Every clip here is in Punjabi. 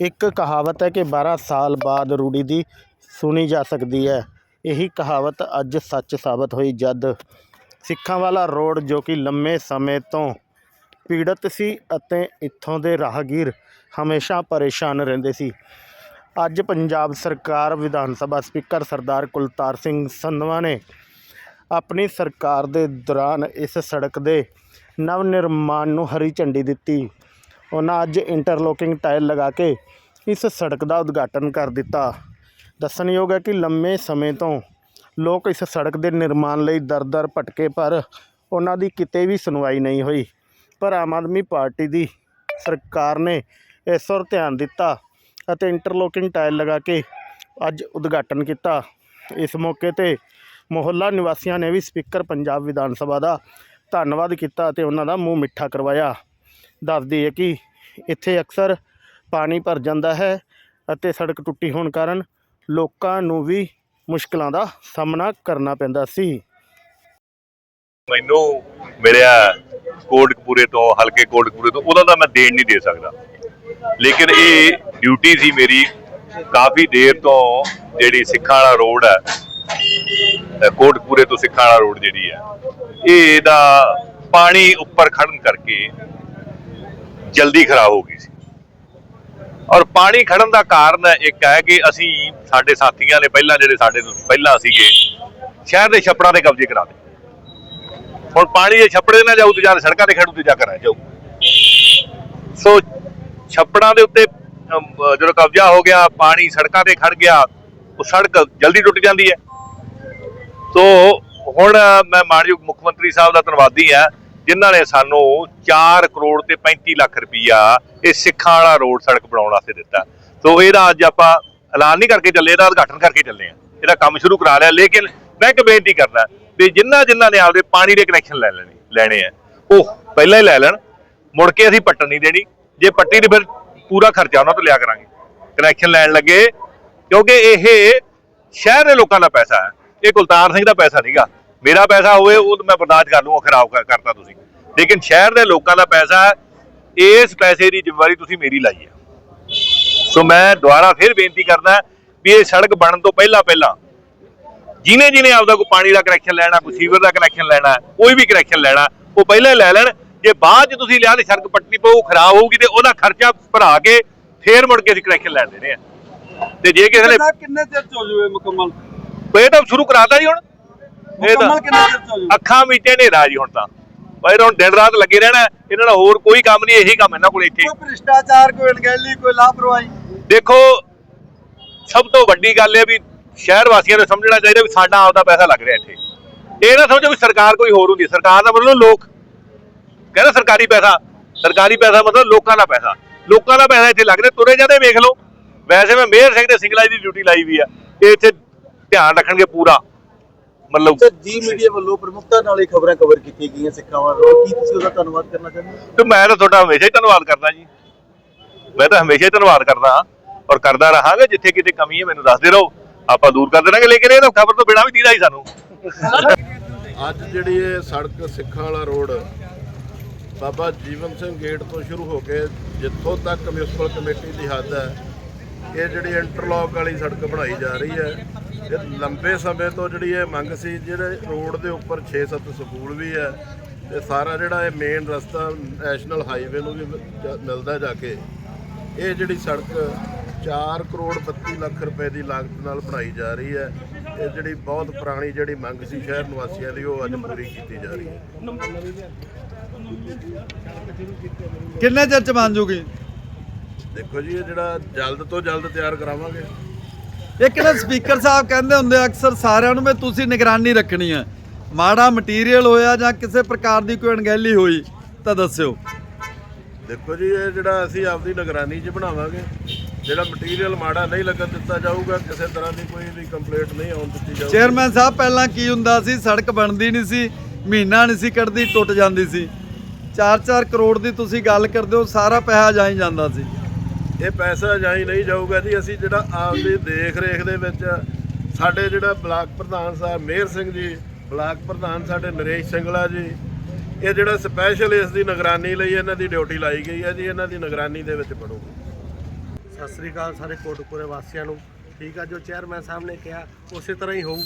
ਇੱਕ ਕਹਾਵਤ ਹੈ ਕਿ 12 ਸਾਲ ਬਾਅਦ ਰੂੜੀ ਦੀ ਸੁਣੀ ਜਾ ਸਕਦੀ ਹੈ। ਇਹੀ ਕਹਾਵਤ ਅੱਜ ਸੱਚ ਸਾਬਤ ਹੋਈ। ਜਦ ਸਿੱਖਾਂ ਵਾਲਾ ਰੋਡ ਜੋ ਕਿ ਲੰਮੇ ਸਮੇਂ ਤੋਂ ਪੀੜਤ ਸੀ ਅਤੇ ਇੱਥੋਂ ਦੇ ਰਾਹਗੀਰ ਹਮੇਸ਼ਾ ਪਰੇਸ਼ਾਨ ਰਹਿੰਦੇ ਸੀ। ਅੱਜ ਪੰਜਾਬ ਸਰਕਾਰ, ਵਿਧਾਨ ਸਭਾ ਸਪੀਕਰ ਸਰਦਾਰ ਕੁਲਤਾਰ ਸਿੰਘ ਸੰਧਵਾ ਨੇ ਆਪਣੀ ਸਰਕਾਰ ਦੇ ਦੌਰਾਨ ਇਸ ਸੜਕ ਦੇ ਨਵ ਨਿਰਮਾਣ ਨੂੰ ਹਰੀ ਝੰਡੀ ਦਿੱਤੀ। ਉਹਨਾਂ ਅੱਜ ਇੰਟਰਲੋਕਿੰਗ ਟਾਇਲ ਲਗਾ ਕੇ ਇਸ ਸੜਕ ਦਾ ਉਦਘਾਟਨ ਕਰ ਦਿੱਤਾ। ਦੱਸਣਯੋਗ ਹੈ ਕਿ ਲੰਮੇ ਸਮੇਂ ਤੋਂ ਲੋਕ ਇਸ ਸੜਕ ਦੇ ਨਿਰਮਾਣ ਲਈ ਦਰ-ਦਰ ਭਟਕੇ, ਪਰ ਉਹਨਾਂ ਦੀ ਕਿਤੇ ਵੀ ਸੁਣਵਾਈ ਨਹੀਂ ਹੋਈ। ਪਰ ਆਮ ਆਦਮੀ ਪਾਰਟੀ ਦੀ ਸਰਕਾਰ ਨੇ ਇਸ ਵੱਲ ਧਿਆਨ ਦਿੱਤਾ ਅਤੇ ਇੰਟਰਲੋਕਿੰਗ ਟਾਇਲ ਲਗਾ ਕੇ ਅੱਜ ਉਦਘਾਟਨ ਕੀਤਾ। ਇਸ ਮੌਕੇ ਤੇ ਮੁਹੱਲਾ ਨਿਵਾਸੀਆਂ ਨੇ ਵੀ ਸਪੀਕਰ ਪੰਜਾਬ ਵਿਧਾਨ ਸਭਾ ਦਾ ਧੰਨਵਾਦ ਕੀਤਾ ਅਤੇ ਉਹਨਾਂ ਦਾ ਮੂੰਹ ਮਿੱਠਾ ਕਰਵਾਇਆ। ਦੱਸਦੀ ਹੈ ਕਿ ਇੱਥੇ ਅਕਸਰ ਪਾਣੀ ਭਰ ਜਾਂਦਾ ਹੈ ਅਤੇ ਸੜਕ ਟੁੱਟੀ ਹੋਣ ਕਾਰਨ ਲੋਕਾਂ ਨੂੰ ਵੀ ਮੁਸ਼ਕਲਾਂ ਦਾ ਸਾਹਮਣਾ ਕਰਨਾ ਪੈਂਦਾ ਸੀ। ਮੈਨੂੰ ਮਿਲਿਆ ਕੋਟਕਪੂਰੇ ਤੋਂ, ਹਲਕੇ ਕੋਟਕਪੂਰੇ ਤੋਂ ਉਹਦਾ ਤਾਂ ਮੈਂ ਦੇਣ ਨਹੀਂ ਦੇ ਸਕਦਾ। ਲੇਕਿਨ ਇਹ ਡਿਊਟੀ ਸੀ ਮੇਰੀ ਕਾਫੀ ਦੇਰ ਤੋਂ ਜਿਹੜੀ ਸਿੱਖਾਂ ਵਾਲਾ ਰੋਡ ਹੈ ਅਹ ਕੋਟਕਪੂਰੇ ਤੋਂ ਸਿੱਖਾਂ ਵਾਲਾ ਰੋਡ ਜਿਹੜੀ ਹੈ ਇਹ ਇਹਦਾ ਪਾਣੀ ਉੱਪਰ ਖੜਨ ਕਰਕੇ ਜਲਦੀ ਖਰਾਬ ਹੋ ਗਈ ਸੀ। ਔਰ ਪਾਣੀ ਖੜਨ ਦਾ ਕਾਰਨ ਇੱਕ ਹੈ ਕਿ ਅਸੀਂ ਸਾਡੇ ਸਾਥੀਆਂ ਨੇ ਪਹਿਲਾਂ ਜਿਹੜੇ ਸਾਡੇ ਤੋਂ ਪਹਿਲਾਂ ਸੀਗੇ, ਸ਼ਹਿਰ ਦੇ ਛੱਪੜਾਂ ਦੇ ਕਬਜ਼ੇ ਕਰਾ ਦਿੱਤੇ। ਹੁਣ ਪਾਣੀ ਜੇ ਛੱਪੜੇ ਨਾ ਜਾਊ ਤੇ ਜਾਂ ਸੜਕਾਂ ਤੇ ਖੜੂ ਤੇ ਜਾ ਕਰ ਜਾਊ। ਸੋ ਛੱਪੜਾਂ ਦੇ ਉੱਤੇ ਜਦੋਂ ਕਬਜ਼ਾ ਹੋ ਗਿਆ, ਪਾਣੀ ਸੜਕਾਂ ਤੇ ਖੜ ਗਿਆ, ਉਹ ਸੜਕ ਜਲਦੀ ਟੁੱਟ ਜਾਂਦੀ ਹੈ। ਸੋ ਹੁਣ ਮੈਂ ਮਾਨਯੋਗ ਮੁੱਖ ਮੰਤਰੀ ਸਾਹਿਬ ਦਾ ਧੰਨਵਾਦੀ ਹਾਂ। ਜਿਨ੍ਹਾਂ ਨੇ ਸਾਨੂੰ 4 ਕਰੋੜ ਤੇ 35 ਲੱਖ ਰੁਪਈਆ ਇਹ ਸਿੱਖਾਂ ਵਾਲਾ ਰੋਡ ਸੜਕ ਬਣਾਉਣ ਵਾਸਤੇ ਦਿੱਤਾ। ਸੋ ਇਹਦਾ ਅੱਜ ਆਪਾਂ ਐਲਾਨ ਨਹੀਂ ਕਰਕੇ ਚੱਲੇ, ਇਹਦਾ ਉਦਘਾਟਨ ਕਰਕੇ ਚੱਲੇ ਆ ਇਹਦਾ ਕੰਮ ਸ਼ੁਰੂ ਕਰਾ ਲਿਆ, ਲੇਕਿਨ ਮੈਂ ਇੱਕ ਬੇਨਤੀ ਕਰਦਾ ਵੀ ਜਿਨ੍ਹਾਂ ਜਿਨ੍ਹਾਂ ਨੇ ਆਪਦੇ ਪਾਣੀ ਦੇ ਕਨੈਕਸ਼ਨ ਲੈ ਲੈਣੇ ਲੈਣੇ ਆ, ਉਹ ਪਹਿਲਾਂ ਹੀ ਲੈ ਲੈਣ। ਮੁੜ ਕੇ ਅਸੀਂ ਪੱਟਣ ਨਹੀਂ ਦੇਣੀ। ਜੇ ਪੱਟੀ ਤੇ ਫਿਰ ਪੂਰਾ ਖਰਚਾ ਉਹਨਾਂ ਤੋਂ ਲਿਆ ਕਰਾਂਗੇ। ਕਨੈਕਸ਼ਨ ਲੈਣ ਲੱਗੇ, ਕਿਉਂਕਿ ਇਹ ਸ਼ਹਿਰ ਦੇ ਲੋਕਾਂ ਦਾ ਪੈਸਾ ਹੈ। ਇਹ ਕੁਲਤਾਰ ਸਿੰਘ ਦਾ ਪੈਸਾ ਨਹੀਂਗਾ ਮੇਰਾ ਪੈਸਾ ਹੋਵੇ ਉਹ ਤਾਂ ਮੈਂ ਬਰਦਾਸ਼ਤ ਕਰ ਲੂੰਗਾ ਖਰਾਬ ਕਰ- ਕਰਤਾ ਤੁਸੀਂ। ਲੇਕਿਨ ਸ਼ਹਿਰ ਦੇ ਲੋਕਾਂ ਦਾ ਪੈਸਾ ਇਸ ਪੈਸੇ ਦੀ ਜ਼ਿੰਮੇਵਾਰੀ ਤੁਸੀਂ ਮੇਰੀ ਲਾਈ ਹੈ। ਸੋ ਮੈਂ ਦੁਬਾਰਾ ਫਿਰ ਬੇਨਤੀ ਕਰਦਾ ਵੀ ਇਹ ਸੜਕ ਬਣਨ ਤੋਂ ਪਹਿਲਾਂ ਪਹਿਲਾਂ ਜਿਨੇ ਜਿਨੇ ਆਪਦਾ ਕੋਈ ਪਾਣੀ ਦਾ ਕਨੈਕਸ਼ਨ ਲੈਣਾ ਕੋਈ ਸੀਵਰ ਦਾ ਕਨੈਕਸ਼ਨ ਲੈਣਾ ਕੋਈ ਵੀ ਕਨੈਕਸ਼ਨ ਲੈਣਾ ਉਹ ਪਹਿਲਾਂ ਹੀ ਲੈ ਲੈਣ। ਜੇ ਬਾਅਦ ਚ ਤੁਸੀਂ ਲਿਆ ਤੇ ਸੜਕ ਪੱਟਣੀ ਪਊ ਖਰਾਬ ਹੋਊਗੀ ਤੇ ਉਹਦਾ ਖਰਚਾ ਭਰਾ ਕੇ ਫੇਰ ਮੁੜ ਕੇ ਅਸੀਂ ਕਨੈਕਸ਼ਨ ਲੈਣ ਦੇਣੇ ਆ। ਤੇ ਜੇ ਕਿਸੇ ਨੇ ਕਿੰਨਾ ਚਿਰ ਚ ਹੋ ਜਾਵੇ ਮੁਕੰਮਲ? ਇਹ ਤਾਂ ਸ਼ੁਰੂ ਕਰਾਤਾ ਜੀ ਹੁਣ। ਇਹ ਤਾਂ ਮੁਕੰਮਲ ਕਿੰਨੇ ਚਿਰ ਚ ਹੋ ਜਾਵੇ ਅੱਖਾਂ ਮੀਟੇ ਹਨੇਰਾ ਜੀ ਹੁਣ ਤਾਂ। ਪਰ ਹੁਣ ਦਿਨ ਰਾਤ ਲੱਗੇ ਰਹਿਣਾ ਇਹਨਾਂ ਦਾ ਹੋਰ ਕੋਈ ਕੰਮ ਨਹੀਂ ਇਹੀ ਕੰਮ ਇਹਨਾਂ ਕੋਲ ਇੱਥੇ। ਕੋਈ ਭ੍ਰਿਸ਼ਟਾਚਾਰ ਕੋਈ ਅਣਗਹਿਲੀ ਕੋਈ ਲਾਪਰਵਾਹੀ। ਦੇਖੋ ਸਭ ਤੋਂ ਵੱਡੀ ਗੱਲ ਇਹ ਵੀ ਸ਼ਹਿਰ ਵਾਸੀਆਂ ਨੂੰ ਸਮਝਣਾ ਚਾਹੀਦਾ ਵੀ ਸਾਡਾ ਆਪਦਾ ਪੈਸਾ ਲੱਗ ਰਿਹਾ ਇੱਥੇ। ਇਹ ਨਾ ਸਮਝੋ ਵੀ ਸਰਕਾਰ ਕੋਈ ਹੋਰ ਹੁੰਦੀ ਹੈ। ਸਰਕਾਰ ਦਾ ਮਤਲਬ ਲੋਕ। ਕਹਿੰਦਾ ਸਰਕਾਰੀ ਪੈਸਾ ਸਰਕਾਰੀ ਪੈਸਾ ਮਤਲਬ ਲੋਕਾਂ ਦਾ ਪੈਸਾ। ਲੋਕਾਂ ਦਾ ਪੈਸਾ ਇੱਥੇ ਲੱਗ ਰਿਹਾ ਤੁਰੇ ਜਾਂਦੇ ਵੇਖ ਲਓ। ਵੈਸੇ ਮੈਂ ਮੇਅਰ ਸਿੰਘ ਦੇ ਸਿੰਗਲਾ ਜੀ ਦੀ ਡਿਊਟੀ ਲਾਈ ਵੀ ਆ। ਇਹ ਇੱਥੇ ਧਿਆਨ ਰੱਖਣਗੇ ਪੂਰਾ। ਮਤਲਬ ਜੀ ਮੀਡੀਆ ਵੱਲੋਂ ਪ੍ਰਮੁਖਤਾ ਨਾਲ ਇਹ ਖਬਰਾਂ ਕਵਰ ਕੀਤੀਆਂ ਗਈਆਂ ਸਿੱਖਾਂ ਵੱਲੋਂ। ਕੀ ਤੁਸੀਂ ਉਹਦਾ ਧੰਨਵਾਦ ਕਰਨਾ ਚਾਹੁੰਦੇ ਹੋ? ਤੇ ਮੈਂ ਤਾਂ ਤੁਹਾਡਾ ਹਮੇਸ਼ਾ ਹੀ ਧੰਨਵਾਦ ਕਰਦਾ ਜੀ। ਮੈਂ ਤਾਂ ਹਮੇਸ਼ਾ ਹੀ ਧੰਨਵਾਦ ਕਰਦਾ ਹਾਂ ਔਰ ਕਰਦਾ ਰਹਾਂਗਾ ਜਿੱਥੇ ਕਿਤੇ ਕਮੀ ਹੈ ਮੈਨੂੰ ਦੱਸਦੇ ਰਹੋ। ਆਪਾਂ ਦੂਰ ਕਰ ਦੇਵਾਂਗੇ ਲੇਕਿਨ ਇਹ ਤਾਂ ਖਬਰ ਤੋਂ ਬਿਨਾਂ ਵੀ ਦੀਦਾ ਹੀ ਸਾਨੂੰ। ਅੱਜ ਜਿਹੜੀ ਇਹ ਸੜਕ ਸਿੱਖਾਂ ਵਾਲਾ ਰੋਡ ਬਾਬਾ ਜੀਵਨ ਸਿੰਘ ਗੇਟ ਤੋਂ ਸ਼ੁਰੂ ਹੋ ਕੇ ਜਿੱਥੋਂ ਤੱਕ ਮਿਊਨਿਸਪਲ ਕਮੇਟੀ ਦੀ ਹੱਦ ਹੈ ਇਹ ਜਿਹੜੀ ਇੰਟਰਲੌਕ ਵਾਲੀ ਸੜਕ ਬਣਾਈ ਜਾ ਰਹੀ ਹੈ ਇਹ ਲੰਬੇ ਸਮੇਂ ਤੋਂ ਜਿਹੜੀ ਇਹ ਮੰਗ ਸੀ ਜਿਹੜੇ ਰੋਡ ਦੇ ਉੱਪਰ 6-7 ਸਕੂਲ ਵੀ ਹੈ ਤੇ ਸਾਰਾ ਜਿਹੜਾ ਇਹ ਮੇਨ ਰਸਤਾ ਨੈਸ਼ਨਲ ਹਾਈਵੇ ਨੂੰ ਵੀ ਮਿਲਦਾ ਜਾ ਕੇ ਇਹ ਜਿਹੜੀ ਸੜਕ 4 ਕਰੋੜ 32 ਲੱਖ ਰੁਪਏ ਦੀ ਲਾਗਤ ਨਾਲ ਬਣਾਈ ਜਾ ਰਹੀ ਹੈ ਇਹ ਜਿਹੜੀ ਬਹੁਤ ਪੁਰਾਣੀ ਜਿਹੜੀ ਮੰਗ ਸੀ ਸ਼ਹਿਰ ਨਿਵਾਸੀਆਂ ਦੀ ਉਹ ਅੱਜ ਪੂਰੀ ਕੀਤੀ ਜਾ ਰਹੀ ਹੈ। ਕਿੰਨੇ ਚਿਰ ਚ ਬਣ ਜੂਗੀ? ਦੇਖੋ ਜੀ ਇਹ ਜਿਹੜਾ ਜਲਦ ਤੋਂ ਜਲਦ ਤਿਆਰ ਕਰਾਵਾਂਗੇ। ਇੱਕ ਨਾ ਸਪੀਕਰ ਸਾਹਿਬ ਕਹਿੰਦੇ ਹੁੰਦੇ ਅਕਸਰ ਸਾਰਿਆਂ ਨੂੰ ਵੀ ਤੁਸੀਂ ਨਿਗਰਾਨੀ ਰੱਖਣੀ ਆ ਮਾੜਾ ਮਟੀਰੀਅਲ ਹੋਇਆ ਜਾਂ ਕਿਸੇ ਪ੍ਰਕਾਰ ਦੀ ਕੋਈ ਅਣਗਹਿਲੀ ਹੋਈ ਤਾਂ ਦੱਸਿਓ। ਦੇਖੋ ਜੀ ਇਹ ਜਿਹੜਾ ਅਸੀਂ ਆਪਦੀ ਨਿਗਰਾਨੀ 'ਚ ਬਣਾਵਾਂਗੇ ਜਿਹੜਾ ਮਟੀਰੀਅਲ ਮਾੜਾ ਨਹੀਂ ਲੱਗਣ ਦਿੱਤਾ ਜਾਊਗਾ ਕਿਸੇ ਤਰ੍ਹਾਂ ਦੀ ਕੋਈ ਵੀ ਕੰਪਲੇਂਟ ਨਹੀਂ ਆਉਣ ਦਿੱਤੀ ਜਾਊਗੀ। ਚੇਅਰਮੈਨ ਸਾਹਿਬ ਪਹਿਲਾਂ ਕੀ ਹੁੰਦਾ ਸੀ? ਸੜਕ ਬਣਦੀ ਨਹੀਂ ਸੀ ਮਹੀਨਾ ਨਹੀਂ ਸੀ ਕੱਢਦੀ ਟੁੱਟ ਜਾਂਦੀ ਸੀ। 4-4 ਕਰੋੜ ਦੀ ਤੁਸੀਂ ਗੱਲ ਕਰਦੇ ਹੋ ਸਾਰਾ ਪੈਸਾ ਜਾਈ ਜਾਂਦਾ ਸੀ। ਇਹ ਪੈਸਾ ਜਾਈ ਨਹੀਂ ਜਾਊਗਾ ਜੀ, ਅਸੀਂ ਜਿਹੜਾ ਆਪਦੀ ਦੇਖ ਰੇਖ ਦੇ ਵਿੱਚ ਸਾਡੇ ਜਿਹੜਾ ਬਲਾਕ ਪ੍ਰਧਾਨ ਸਾਹਿਬ ਮੇਰ ਸਿੰਘ ਜੀ, ਬਲਾਕ ਪ੍ਰਧਾਨ ਸਾਡੇ ਨਰੇਸ਼ ਸਿੰਘਲਾ ਜੀ, ਇਹ ਜਿਹੜਾ ਸਪੈਸ਼ਲ ਇਸ ਦੀ ਨਿਗਰਾਨੀ ਲਈ ਇਹਨਾਂ ਦੀ ਡਿਊਟੀ ਲਾਈ ਗਈ ਹੈ ਜੀ, ਇਹਨਾਂ ਦੀ ਨਿਗਰਾਨੀ ਦੇ ਵਿੱਚ ਬਣੂਗੀ ਸਤਿ ਸ੍ਰੀ ਅਕਾਲ ਸਾਰੇ ਕੋਟਪੁਰੇ ਵਾਸੀਆਂ ਨੂੰ। ਠੀਕ ਆ, ਜੋ ਚੇਅਰਮੈਨ ਸਾਹਿਬ ਨੇ ਕਿਹਾ, ਉਸੇ ਤਰ੍ਹਾਂ ਹੀ ਹੋਊ।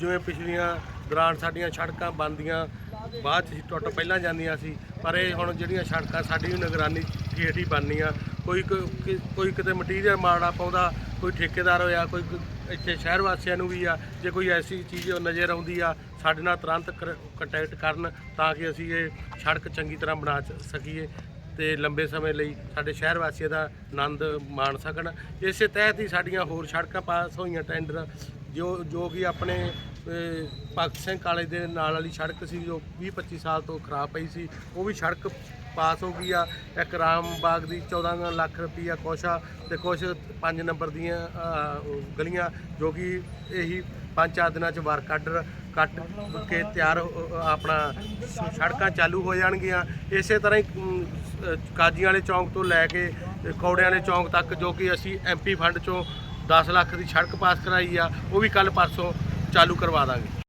ਜਿਵੇਂ ਪਿਛਲੀਆਂ ਦੌਰਾਨ ਸਾਡੀਆਂ ਸੜਕਾਂ ਬੰਦੀਆਂ, ਬਾਅਦ 'ਚ ਟੁੱਟ ਪਹਿਲਾਂ ਜਾਂਦੀਆਂ ਸੀ, ਪਰ ਇਹ ਹੁਣ ਜਿਹੜੀਆਂ ਸੜਕਾਂ, ਸਾਡੀ ਵੀ ਨਿਗਰਾਨੀ ਠੇਠ ਹੀ ਬਣਨੀਆਂ। ਕੋਈ ਕ- ਕਿ- ਕੋਈ ਕਿਤੇ ਮਟੀਰੀਅਲ ਮਾੜਾ ਪਾਉਂਦਾ ਕੋਈ ਠੇਕੇਦਾਰ ਹੋਇਆ ਕੋਈ ਕ- ਇੱਥੇ ਸ਼ਹਿਰ ਵਾਸੀਆਂ ਨੂੰ ਵੀ ਆ ਜੇ ਕੋਈ ਐਸੀ ਚੀਜ਼ ਨਜ਼ਰ ਆਉਂਦੀ ਆ ਸਾਡੇ ਨਾਲ ਤੁਰੰਤ ਕੰਟੈਕਟ ਕਰਨ ਤਾਂ ਕਿ ਅਸੀਂ ਇਹ ਸੜਕ ਚੰਗੀ ਤਰ੍ਹਾਂ ਬਣਾ ਚ- ਸਕੀਏ ਤੇ ਲੰਬੇ ਸਮੇਂ ਲਈ ਸਾਡੇ ਸ਼ਹਿਰ ਵਾਸੀਆਂ ਦਾ ਆਨੰਦ ਮਾਣ ਸਕਣ। ਇਸੇ ਤਹਿਤ ਹੀ ਸਾਡੀਆਂ ਹੋਰ ਸੜਕਾਂ ਪਾਸ ਹੋਈਆਂ ਟੈਂਡਰ ਜੋ ਜੋ ਕਿ ਆਪਣੇ ਅਹ, ਭਗਤ ਸਿੰਘ ਕਾਲਜ ਦੇ ਨਾਲ ਵਾਲੀ ਸੜਕ ਸੀ ਜੋ 20 25 ਸਾਲ ਤੋਂ ਖਰਾਬ ਪਈ ਸੀ ਉਹ ਵੀ ਸੜਕ ਪਾਸ ਹੋ ਗਈ ਆ। ਇੱਕ ਰਾਮ ਬਾਗ ਦੀ 14 ਲੱਖ ਰੁਪਈਆ ਕੁਛ ਆ ਤੇ ਕੁਛ 5 ਨੰਬਰ ਦੀਆਂ ਗਲੀਆਂ ਜੋ ਕਿ ਇਹੀ ਪੰਜ ਚਾਰ ਦਿਨਾਂ ਚ ਵਾਰ ਕੱਢ, ਕੱਟ ਕੇ ਤਿਆਰ ਆਪਣਾ ਸੜਕਾਂ ਚਾਲੂ ਹੋ ਜਾਣਗੀਆਂ। ਇਸੇ ਤਰ੍ਹਾਂ ਹੀ ਕਾਜੀਆਂ ਵਾਲੇ ਚੌਂਕ ਤੋਂ ਲੈ ਕੇ ਕੌੜਿਆਂ ਵਾਲੇ ਚੌਂਕ ਤੱਕ ਜੋ ਕਿ ਅਸੀਂ ਐਮਪੀ ਫੰਡ ਚੋਂ 10 ਲੱਖ ਦੀ ਸੜਕ ਪਾਸ ਕਰਾਈ ਆ, ਉਹ ਵੀ ਕੱਲ ਪਰਸੋਂ ਚਾਲੂ ਕਰਵਾ ਦਾਂਗੇ।